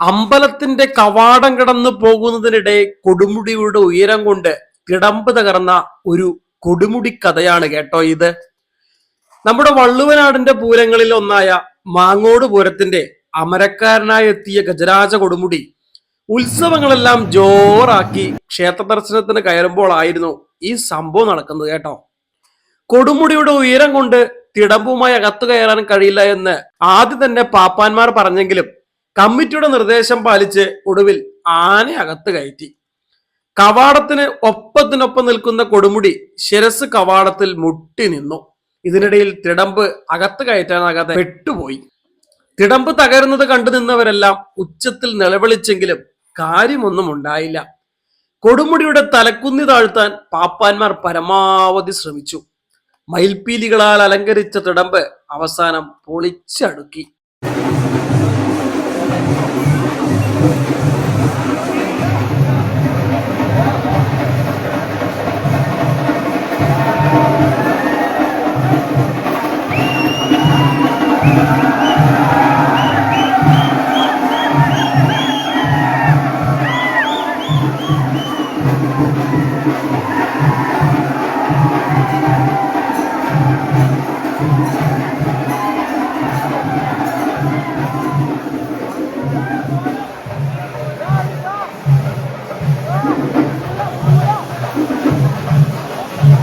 അമ്പലത്തിന്റെ കവാടം കടന്നു പോകുന്നതിനിടെ കൊടുമുടിയുടെ ഉയരം കൊണ്ട് കിടമ്പ് തകർന്ന ഒരു കൊടുമുടി കഥയാണ് കേട്ടോ ഇത്. നമ്മുടെ വള്ളുവനാടിന്റെ പൂരങ്ങളിൽ ഒന്നായ മാങ്ങോട് പൂരത്തിന്റെ അമരക്കാരനായി എത്തിയ ഗജരാജ കൊടുമുടി ഉത്സവങ്ങളെല്ലാം ജോറാക്കി ക്ഷേത്ര ദർശനത്തിന് കയറുമ്പോഴായിരുന്നു ഈ സംഭവം നടക്കുന്നത് കേട്ടോ. കൊടുമുടിയുടെ ഉയരം കൊണ്ട് തിടമ്പുമായി അകത്തു കയറാൻ കഴിയില്ല എന്ന് ആദ്യം തന്നെ പാപ്പാന്മാർ പറഞ്ഞെങ്കിലും കമ്മിറ്റിയുടെ നിർദ്ദേശം പാലിച്ച് ഒടുവിൽ ആന അകത്ത് കയറ്റി. കവാടത്തിന് ഒപ്പത്തിനൊപ്പം നിൽക്കുന്ന കൊടുമുടി ശിരസ് കവാടത്തിൽ മുട്ടി നിന്നു. ഇതിനിടയിൽ തിടമ്പ് അകത്ത് കയറ്റാനാകാതെ പെട്ടുപോയി. തിടമ്പ് തകരുന്നത് കണ്ടു നിന്നവരെല്ലാം ഉച്ചത്തിൽ നിലവിളിച്ചെങ്കിലും കാര്യമൊന്നും ഉണ്ടായില്ല. കൊടുമുടിയുടെ തലക്കുന്നി താഴ്ത്താൻ പാപ്പാന്മാർ പരമാവധി ശ്രമിച്ചു. മയിൽപ്പീലികളാൽ അലങ്കരിച്ച തിടമ്പ് അവസാനം പൊളിച്ചടുക്കി.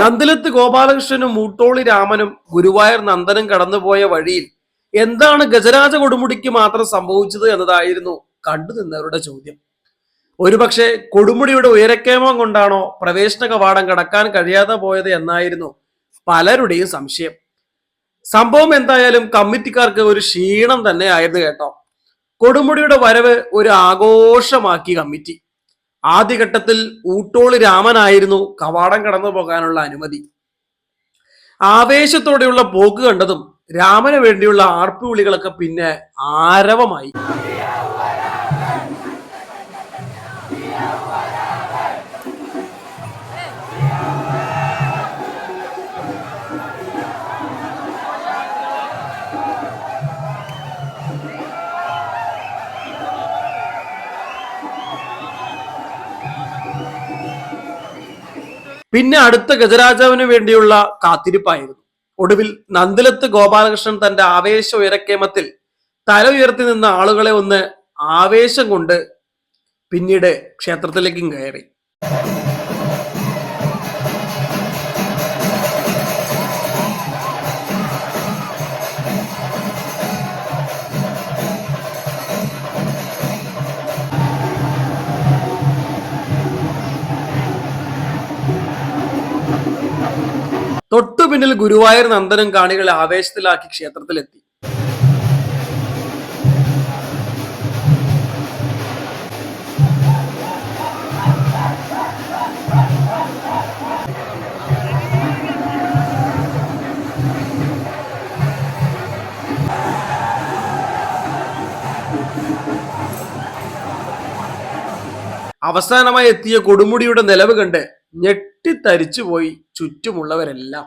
നന്ദിലത്ത് ഗോപാലകൃഷ്ണനും മൂട്ടോളി രാമനും ഗുരുവായൂർ നന്ദനും കടന്നുപോയ വഴിയിൽ എന്താണ് ഗജരാജ കൊടുമുടിക്ക് മാത്രം സംഭവിച്ചത് എന്നതായിരുന്നു കണ്ടു നിന്നവരുടെ ചോദ്യം. ഒരുപക്ഷെ കൊടുമുടിയുടെ ഉയരക്കേമം കൊണ്ടാണോ പ്രവേശന കവാടം കടക്കാൻ കഴിയാതെ പോയത് എന്നായിരുന്നു പലരുടെയും സംശയം. സംഭവം എന്തായാലും കമ്മിറ്റിക്കാർക്ക് ഒരു ക്ഷീണം തന്നെ ആയിരുന്നു കേട്ടോ. കൊടുമുടിയുടെ വരവ് ഒരു ആഘോഷമാക്കി കമ്മിറ്റി. ആദ്യഘട്ടത്തിൽ ഊട്ടോളി രാമനായിരുന്നു കവാടം കടന്നു പോകാനുള്ള അനുമതി. ആവേശത്തോടെയുള്ള പോക്ക് കണ്ടതും രാമന് വേണ്ടിയുള്ള ആർപ്പുവിളികളൊക്കെ പിന്നെ ആരവമായി. പിന്നെ അടുത്ത ഗജരാജാവിന് വേണ്ടിയുള്ള കാത്തിരിപ്പായിരുന്നു. ഒടുവിൽ നന്ദിലത്ത് ഗോപാലകൃഷ്ണൻ തന്റെ ആവേശ ഉയരക്കേമത്തിൽ തല ഉയർത്തി നിന്ന ആളുകളെ ഒന്ന് ആവേശം കൊണ്ട് പിന്നീട് ക്ഷേത്രത്തിലേക്കും കയറി. പിന്നിൽ ഗുരുവായൂർ നന്ദനും കാണികളെ ആവേശത്തിലാക്കി ക്ഷേത്രത്തിലെത്തി. അവസാനമായി എത്തിയ കൊടുമുടിയുടെ നിലവ് കണ്ട് ഞെട്ടിത്തരിച്ചു പോയി ചുറ്റുമുള്ളവരെല്ലാം.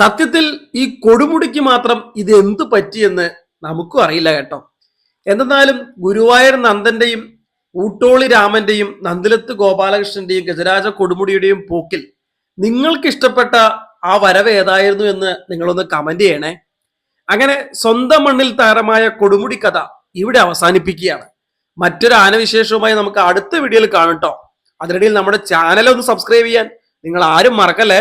സത്യത്തിൽ ഈ കൊടുമുടിക്ക് മാത്രം ഇത് എന്ത് പറ്റിയെന്ന് നമുക്കും അറിയില്ല കേട്ടോ. എന്തെന്നാലും ഗുരുവായൂർ നന്ദന്റെയും ഊട്ടോളി രാമന്റെയും നന്ദിലത്ത് ഗോപാലകൃഷ്ണന്റെയും ഗജരാജ കൊടുമുടിയുടെയും പോക്കിൽ നിങ്ങൾക്ക് ഇഷ്ടപ്പെട്ട ആ വരവ് ഏതായിരുന്നു എന്ന് നിങ്ങളൊന്ന് കമന്റ് ചെയ്യണേ. അങ്ങനെ സ്വന്തം മണ്ണിൽ താരമായ കൊടുമുടി കഥ ഇവിടെ അവസാനിപ്പിക്കുകയാണ്. മറ്റൊരു ആനവിശേഷവുമായി നമുക്ക് അടുത്ത വീഡിയോയിൽ കാണട്ടോ അതിനിടയിൽ നമ്മുടെ ചാനൽ ഒന്ന് സബ്സ്ക്രൈബ് ചെയ്യാൻ. നിങ്ങൾ ആരും മറക്കല്ലേ?